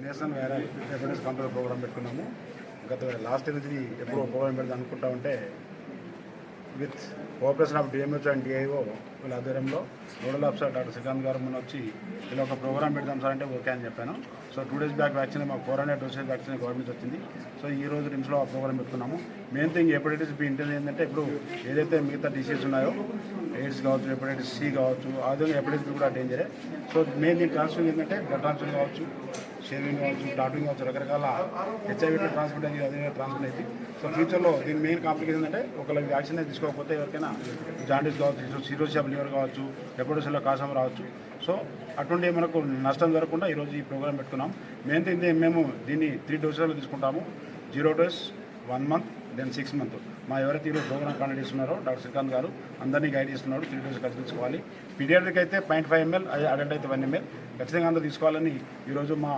National viral hepatitis control programme పెట్టుకున్నాము. గత last year ఎప్పుడు ఎప్పుడో ప్రోగ్రామ్ పెడదాం అనుకుంటా ఉంటే with cooperation of DMH and DIO వీళ్ళ ఆధ్వర్యంలో నోడల్ ఆఫీసర్ డాక్టర్ శ్రీకాంత్ గారు మొన్న వచ్చి ఇలా ఒక ప్రోగ్రామ్ పెడదాం సార్ అంటే ఓకే అని చెప్పాను. So two days back vaccine మాకు four hundred doses vaccine government వచ్చింది. సో ఈ రోజు నిమిషంలో ఆ ప్రోగ్రామ్ పెట్టుకున్నాము. Main thing hepatitis B inter ఏంటంటే ఇప్పుడు ఏదైతే మిగతా డిసీజ్ ఉన్నాయో ఎయిడ్స్ కావచ్చు హెపటైటిస్ సి కావచ్చు అదే హెపటైటిస్ కూడా డేంజరే సో మెయిన్ దీని ట్రాన్స్ఫర్ ఏంటంటే బ్లడ్ ట్రాన్స్ఫర్ కావచ్చు షేవింగ్ కావచ్చు డాటింగ్ కావచ్చు రకరకాల హెచ్ఐవి ట్రాన్స్ఫర్ అయ్యి అదే ట్రాన్స్ఫర్ అయింది సో ఫ్యూచర్లో దీని మెయిన్ కాంప్లికేషన్ అంటే ఒకవేళ వ్యాక్సిన్ తీసుకోకపోతే ఎవరికైనా జాండీస్ కావచ్చు సిరోసియాబ్ లివర్ కావచ్చు హెపటోసిల్లో కాసం రావచ్చు. సో అటువంటి మనకు నష్టం జరగకుండా ఈరోజు ఈ ప్రోగ్రామ్ పెట్టుకున్నాం. మెయిన్ థింగ్ మేము దీన్ని త్రీ డోసెస్లో తీసుకుంటాము. Zero dose one month then six month మా ఎవరైతే ఈరోజు ప్రోగ్రామ్ కండక్ట్ చేస్తున్నారో డాక్టర్ శ్రీకాంత్ గారు అందరినీ గైడ్ చేస్తున్నాడు త్రీ డేస్ కల్పించుకోవాలి. తీసుకోవాలి పీడియాట్రిక్ అయితే పాయింట్ ఫైవ్ ఎంఎల్ అడల్ట్ అయితే వన్ ఎంఎల్ ఖచ్చితంగా అందరూ తీసుకోవాలని ఈరోజు మా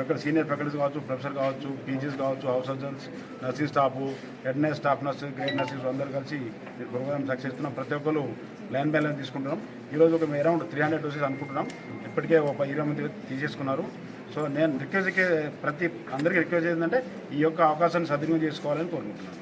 ప్రొఫెసర్ సీనియర్ ఫ్యాకల్టీస్ కావచ్చు ప్రొఫెసర్ కావచ్చు పీజీస్ కావచ్చు house surgeons nursing staff head nurse staff nurse great nursings అందరూ కలిసి ప్రోగ్రామ్ సక్సెస్ చేస్తున్నాం. ప్రతి ఒక్కరు లైన్ బై లైన్ తీసుకుంటున్నాం. ఈరోజు ఒక అరౌండ్ త్రీ హండ్రెడ్ డోసెస్ అనుకుంటున్నాం. ఇప్పటికే ఒక ఇరవై మంది తీసేసుకున్నారు. సో నేను రిక్వెస్ట్ ప్రతి అందరికీ రిక్వెస్ట్ ఏంటంటే ఈ యొక్క అవకాశాన్ని సద్వినియోగం చేసుకోవాలని కోరుకుంటున్నాను.